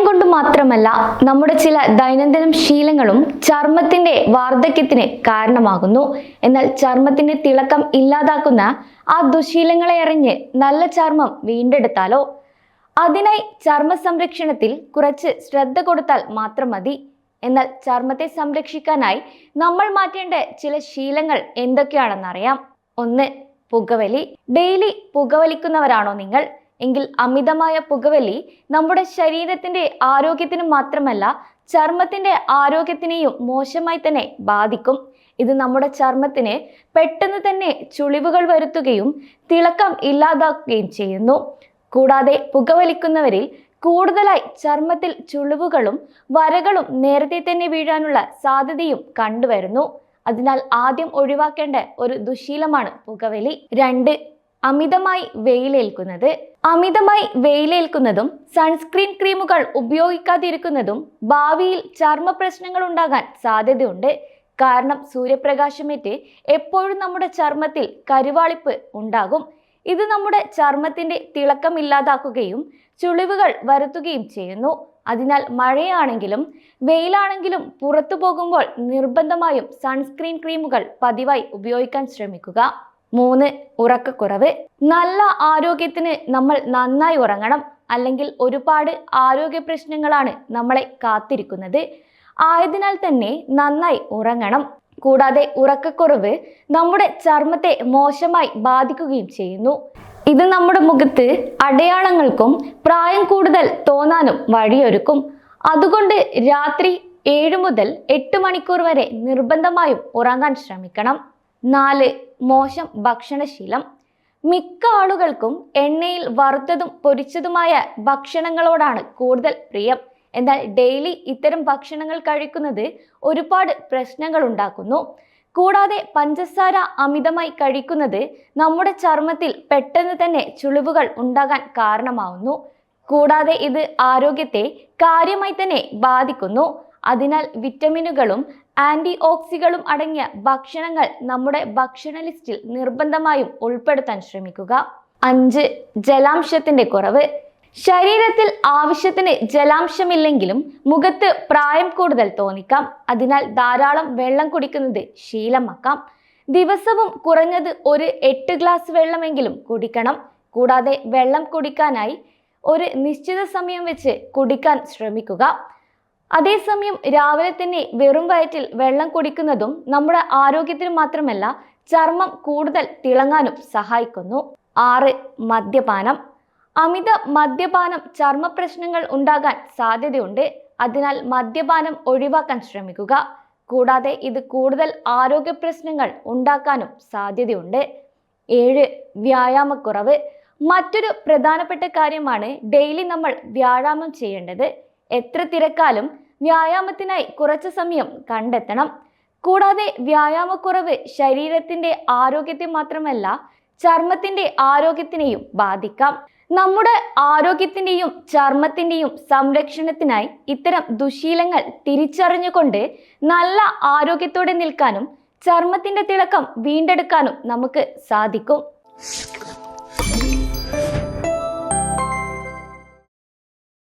പ്രായം കൊണ്ട് മാത്രമല്ല നമ്മുടെ ചില ദൈനംദിന ശീലങ്ങളും ചർമ്മത്തിന്റെ വാർദ്ധക്യത്തിന് കാരണമാകുന്നു. എന്നാൽ ചർമ്മത്തിന്റെ തിളക്കം ഇല്ലാതാക്കുന്ന ആ ദുശീലങ്ങളെ അറിഞ്ഞ് നല്ല ചർമ്മം വീണ്ടെടുത്താലോ? അതിനായി ചർമ്മ സംരക്ഷണത്തിൽ കുറച്ച് ശ്രദ്ധ കൊടുത്താൽ മാത്രം മതി. എന്നാൽ ചർമ്മത്തെ സംരക്ഷിക്കാനായി നമ്മൾ മാറ്റേണ്ട ചില ശീലങ്ങൾ എന്തൊക്കെയാണെന്നറിയാം. ഒന്ന് പുകവലി. ഡെയിലി പുകവലിക്കുന്നവരാണോ നിങ്ങൾ? എങ്കിൽ അമിതമായ പുകവലി നമ്മുടെ ശരീരത്തിന്റെ ആരോഗ്യത്തിന് മാത്രമല്ല ചർമ്മത്തിന്റെ ആരോഗ്യത്തിനെയും മോശമായി തന്നെ ബാധിക്കും. ഇത് നമ്മുടെ ചർമ്മത്തിന് പെട്ടെന്ന് തന്നെ ചുളിവുകൾ വരുത്തുകയും തിളക്കം ഇല്ലാതാക്കുകയും ചെയ്യുന്നു. കൂടാതെ പുകവലിക്കുന്നവരിൽ കൂടുതലായി ചർമ്മത്തിൽ ചുളിവുകളും വരകളും നേരത്തെ തന്നെ വീഴാനുള്ള സാധ്യതയും കണ്ടുവരുന്നു. അതിനാൽ ആദ്യം ഒഴിവാക്കേണ്ട ഒരു ദുശീലമാണ് പുകവലി. രണ്ട് അമിതമായി വെയിലേൽക്കുന്നത്. അമിതമായി വെയിലേൽക്കുന്നതും സൺസ്ക്രീൻ ക്രീമുകൾ ഉപയോഗിക്കാതിരിക്കുന്നതും ഭാവിയിൽ ചർമ്മ പ്രശ്നങ്ങൾ ഉണ്ടാകാൻ സാധ്യതയുണ്ട്. കാരണം സൂര്യപ്രകാശമേറ്റ് എപ്പോഴും നമ്മുടെ ചർമ്മത്തിൽ കരുവാളിപ്പ് ഉണ്ടാകും. ഇത് നമ്മുടെ ചർമ്മത്തിന്റെ തിളക്കം ഇല്ലാതാക്കുകയും ചുളിവുകൾ വരുത്തുകയും ചെയ്യുന്നു. അതിനാൽ മഴയാണെങ്കിലും വെയിലാണെങ്കിലും പുറത്തു പോകുമ്പോൾ നിർബന്ധമായും സൺസ്ക്രീൻ ക്രീമുകൾ പതിവായി ഉപയോഗിക്കാൻ ശ്രമിക്കുക. മൂന്ന് ഉറക്കക്കുറവ്. നല്ല ആരോഗ്യത്തിന് നമ്മൾ നന്നായി ഉറങ്ങണം. അല്ലെങ്കിൽ ഒരുപാട് ആരോഗ്യ പ്രശ്നങ്ങളാണ് നമ്മളെ കാത്തിരിക്കുന്നത്. ആയതിനാൽ തന്നെ നന്നായി ഉറങ്ങണം. കൂടാതെ ഉറക്കക്കുറവ് നമ്മുടെ ചർമ്മത്തെ മോശമായി ബാധിക്കുകയും ചെയ്യുന്നു. ഇത് നമ്മുടെ മുഖത്ത് അടയാളങ്ങൾക്കും പ്രായം കൂടുതൽ തോന്നാനും വഴിയൊരുക്കും. അതുകൊണ്ട് രാത്രി ഏഴ് മുതൽ എട്ട് മണിക്കൂർ വരെ നിർബന്ധമായും ഉറങ്ങാൻ ശ്രമിക്കണം. നാല് മോശം ഭക്ഷണശീലം. മിക്ക ആളുകൾക്കും എണ്ണയിൽ വറുത്തതും പൊരിച്ചതുമായ ഭക്ഷണങ്ങളോടാണ് കൂടുതൽ പ്രിയം. എന്നാൽ ഡെയിലി ഇത്തരം ഭക്ഷണങ്ങൾ കഴിക്കുന്നത് ഒരുപാട് പ്രശ്നങ്ങൾ ഉണ്ടാക്കുന്നു. കൂടാതെ പഞ്ചസാര അമിതമായി കഴിക്കുന്നത് നമ്മുടെ ചർമ്മത്തിൽ പെട്ടെന്ന് തന്നെ ചുളിവുകൾ ഉണ്ടാകാൻ കാരണമാവുന്നു. കൂടാതെ ഇത് ആരോഗ്യത്തെ കാര്യമായി തന്നെ ബാധിക്കുന്നു. അതിനാൽ വിറ്റമിനുകളും ആന്റി ഓക്സികളും അടങ്ങിയ ഭക്ഷണങ്ങൾ നമ്മുടെ ഭക്ഷണ ലിസ്റ്റിൽ നിർബന്ധമായും ഉൾപ്പെടുത്താൻ ശ്രമിക്കുക. അഞ്ച് ജലാംശത്തിന്റെ കുറവ്. ശരീരത്തിൽ ആവശ്യത്തിന് ജലാംശമില്ലെങ്കിലും മുഖത്ത് പ്രായം കൂടുതൽ തോന്നിക്കാം. അതിനാൽ ധാരാളം വെള്ളം കുടിക്കുന്നത് ശീലമാക്കാം. ദിവസവും കുറഞ്ഞത് ഒരു എട്ട് ഗ്ലാസ് വെള്ളമെങ്കിലും കുടിക്കണം. കൂടാതെ വെള്ളം കുടിക്കാനായി ഒരു നിശ്ചിത സമയം വെച്ച് കുടിക്കാൻ ശ്രമിക്കുക. അതേസമയം രാവിലെ തന്നെ വെറും വയറ്റിൽ വെള്ളം കുടിക്കുന്നതും നമ്മുടെ ആരോഗ്യത്തിന് മാത്രമല്ല ചർമ്മം കൂടുതൽ തിളങ്ങാനും സഹായിക്കുന്നു. ആറ് മദ്യപാനം. അമിത മദ്യപാനം ചർമ്മ പ്രശ്നങ്ങൾ ഉണ്ടാകാൻ സാധ്യതയുണ്ട്. അതിനാൽ മദ്യപാനം ഒഴിവാക്കാൻ ശ്രമിക്കുക. കൂടാതെ ഇത് കൂടുതൽ ആരോഗ്യ പ്രശ്നങ്ങൾ ഉണ്ടാക്കാനും സാധ്യതയുണ്ട്. ഏഴ് വ്യായാമക്കുറവ്. മറ്റൊരു പ്രധാനപ്പെട്ട കാര്യമാണ് ഡെയിലി നമ്മൾ വ്യായാമം ചെയ്യേണ്ടത്. എത്ര തിരക്കാലും വ്യായാമത്തിനായി കുറച്ച് സമയം കണ്ടെത്തണം. കൂടാതെ വ്യായാമക്കുറവ് ശരീരത്തിന്റെ ആരോഗ്യത്തെ മാത്രമല്ല ചർമ്മത്തിന്റെ ആരോഗ്യത്തിനെയും ബാധിക്കാം. നമ്മുടെ ആരോഗ്യത്തിന്റെയും ചർമ്മത്തിന്റെയും സംരക്ഷണത്തിനായി ഇത്തരം ദുശീലങ്ങൾ തിരിച്ചറിഞ്ഞുകൊണ്ട് നല്ല ആരോഗ്യത്തോടെ നിൽക്കാനും ചർമ്മത്തിന്റെ തിളക്കം വീണ്ടെടുക്കാനും നമുക്ക് സാധിക്കും.